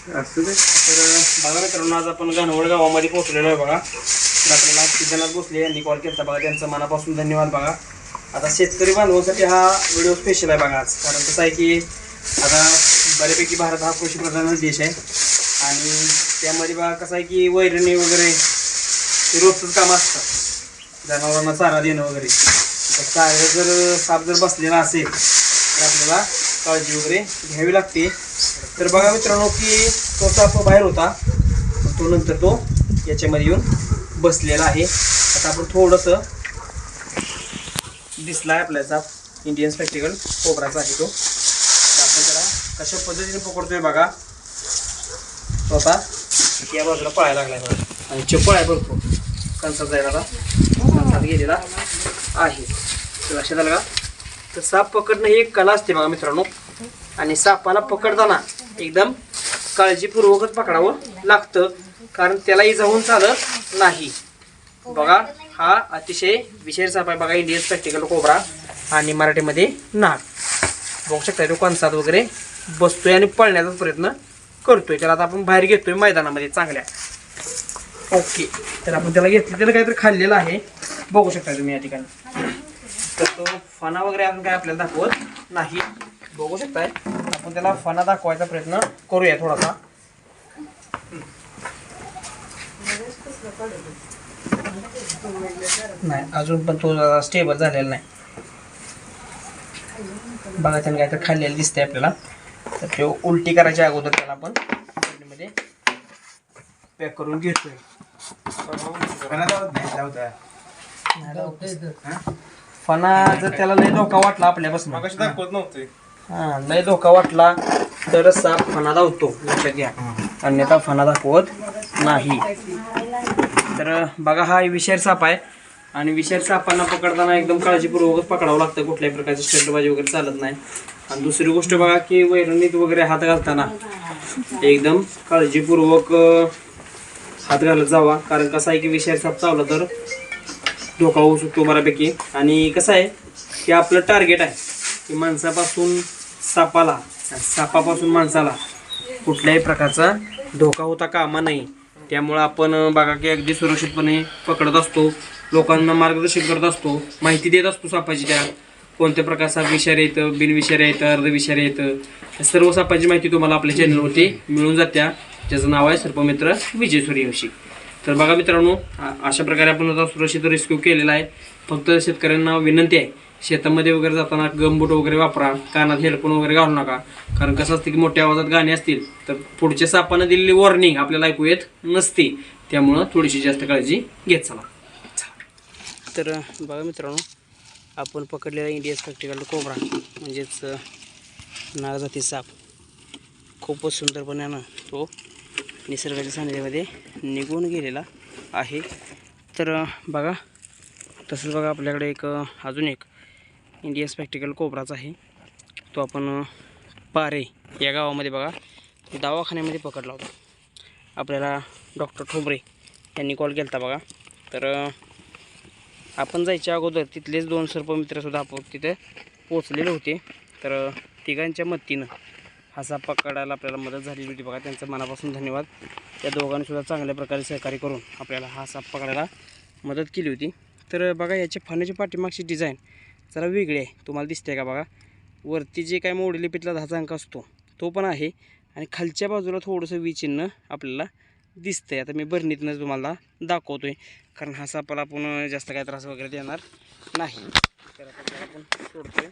असू दे. तर बघा मित्रांनो आज आपण घनवड गावामध्ये पोहोचलेलो आहे बघा. तर आपल्याला सीजनात बसले यांनी कॉल केला बघा. त्यांचं मनापासून धन्यवाद बघा. आता शेतकरी बांधवांसाठी हा व्हिडिओ स्पेशल आहे बघा आज. कारण कसं आहे की आता बऱ्यापैकी भारत हा कृषीप्रधान देश आहे. आणि त्यामध्ये बघा कसं आहे की वैरणी वगैरे ते रोजचंच काम असतं. जनावरांना चारा देणं वगैरे. तर चारा जर साप जर बसलेला असेल तर आपल्याला काळजी वगैरे घ्यावी लागते. तर बघा मित्रांनो की तो साप बाहेर होता. तो नंतर तो याच्यामध्ये येऊन बसलेला आहे. आता आपण थोडंसं दिसला आहे आपला साप इंडियन स्पेक्टिकल कोबराचा आहे तो. आपण त्याला कशा पद्धतीने पकडतोय बघा. तो आता या बाजूला पळायला लागलाय बघा. आणि चप्पळ आहे भरपूर. कणसात जायला. कणसात गेलेला आहे. तर लक्षात आलं का? तर साप पकडणं ही एक कला असते बघा मित्रांनो. आणि सापाला पकडताना एकदम काळजीपूर्वकच पकडावं लागतं कारण त्यालाही जाऊन चालत नाही. बघा हा अतिशय विशेष साप आहे बघा इंडियन प्रॅक्टिकल कोबरा आणि मराठीमध्ये नाग. बघू शकता तो कणसात वगैरे बसतोय आणि पळण्याचा प्रयत्न करतोय. त्याला आता आपण बाहेर घेतोय मैदानामध्ये चांगल्या. ओके तर आपण त्याला घेतलं त्याला काहीतरी खाल्लेलं आहे. बघू शकता तुम्ही या ठिकाणी. तर तो फणा वगैरे आपण काय आपल्याला दाखवत नाही. बघू शकताय. आपण त्याला फणा दाखवायचा प्रयत्न करूया थोडासा. नाही अजून पण तो स्टेबल झालेला नाही. बघा त्याने काहीतरी खाल्लेलं दिसतंय आपल्याला. तर ते उलटी करायच्या अगोदर त्याला आपण मध्ये पॅक करून घेतोय. फणा जर त्याला लय धोका वाटला आपल्यापासून. दाखवत नव्हते. हा लय धोका वाटला तरच साप फणा धावतो लक्षात घ्या. अन्यथा फणा दाखवत नाही. तर बघा हा विषारी साप आहे. आणि विषारी सापांना पकडताना एकदम काळजीपूर्वकच पकडावं लागतं. कुठल्याही प्रकारची स्टेटबाजी वगैरे चालत नाही. आणि दुसरी गोष्ट बघा की वैरणीत वगैरे हात घालताना एकदम काळजीपूर्वक हात घालत जावा. कारण कसं आहे की विषारी साप चावला तर धोका होऊ शकतो बऱ्यापैकी. आणि कसं आहे की आपलं टार्गेट आहे की माणसापासून सापाला. सापापासून माणसाला कुठल्याही प्रकारचा धोका होता कामा नाही. त्यामुळं आपण बघा की अगदी सुरक्षितपणे पकडत असतो. लोकांना मार्गदर्शन करत असतो. माहिती देत असतो सापाची त्या. कोणत्या प्रकारचा विषारी येतं बिनविषारी येतं अर्धविषारी येतं या सर्व सापाची माहिती तुम्हाला आपल्या चॅनलवरती मिळून जात्या. ज्याचं नाव आहे सर्पमित्र विजय सूर्यवंशी. तर बघा मित्रांनो अशा प्रकारे आपण आता सुरक्षित रेस्क्यू केलेला आहे. फक्त शेतकऱ्यांना विनंती आहे शेतामध्ये वगैरे जाताना गमबूट वगैरे वापरा कानात हेडफोन वगैरे घालू नका. कारण कसं असतं की मोठ्या आवाजात गाणी असतील तर पुढच्या सापानं दिलेली वॉर्निंग आपल्याला ऐकू येत नसते. त्यामुळं थोडीशी जास्त काळजी घेत चला. तर बघा मित्रांनो आपण पकडलेला इंडियन प्रॅक्टिकल कोबरा म्हणजेच नागजाती साप. खूपच सुंदरपणे ना तो निसर्गाच्या सानिध्यामध्ये निघून गेलेला आहे. तर बघा तसंच बघा आपल्याकडे एक अजून एक इंडियन स्पॅक्टिकल कोबराचा आहे. तो आपण पारे या गावामध्ये बघा दवाखान्यामध्ये पकडला होता. आपल्याला डॉक्टर ठोबरे यांनी कॉल केला होता बघा. तर आपण जायच्या अगोदर तिथलेच दोन सर्पमित्रसुद्धा आपण तिथे पोचलेले होते. तर तिघांच्या मदतीनं हा साप पकडायला आपल्याला मदत झालेली होती बघा. त्यांचं मनापासून धन्यवाद. त्या दोघांनीसुद्धा चांगल्या प्रकारे सहकार्य करून आपल्याला हा साप पकडायला मदत केली होती. तर बघा याच्या फाण्याच्या पाठीमागची डिझाईन जरा वेगळी आहे. तुम्हाला दिसते का बघा? वरती जे काय मोडलिपीतला दहाचा अंक असतो तो पण आहे. आणि खालच्या बाजूला थोडंसं विचिन्ह आपल्याला दिसतं आहे आता मी बरणीतनंच तुम्हाला दाखवतो आहे कारण हा सापाला आपण जास्त काय त्रास वगैरे देणार नाही. तर आता त्याला आपण सोडतोय.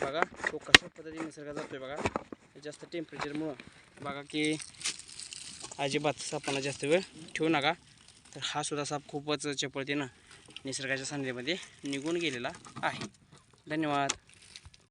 बघा तो कशा पद्धतीने निसर्गात जातोय बघा. जास्त टेम्परेचरमुळं बघा की अजिबात सापांना जास्त वेळ ठेवू नका. तर हा सुद्धा साप खूपच चपळतेनं निसर्गाच्या सान्निध्यामध्ये निघून गेलेला आहे. धन्यवाद.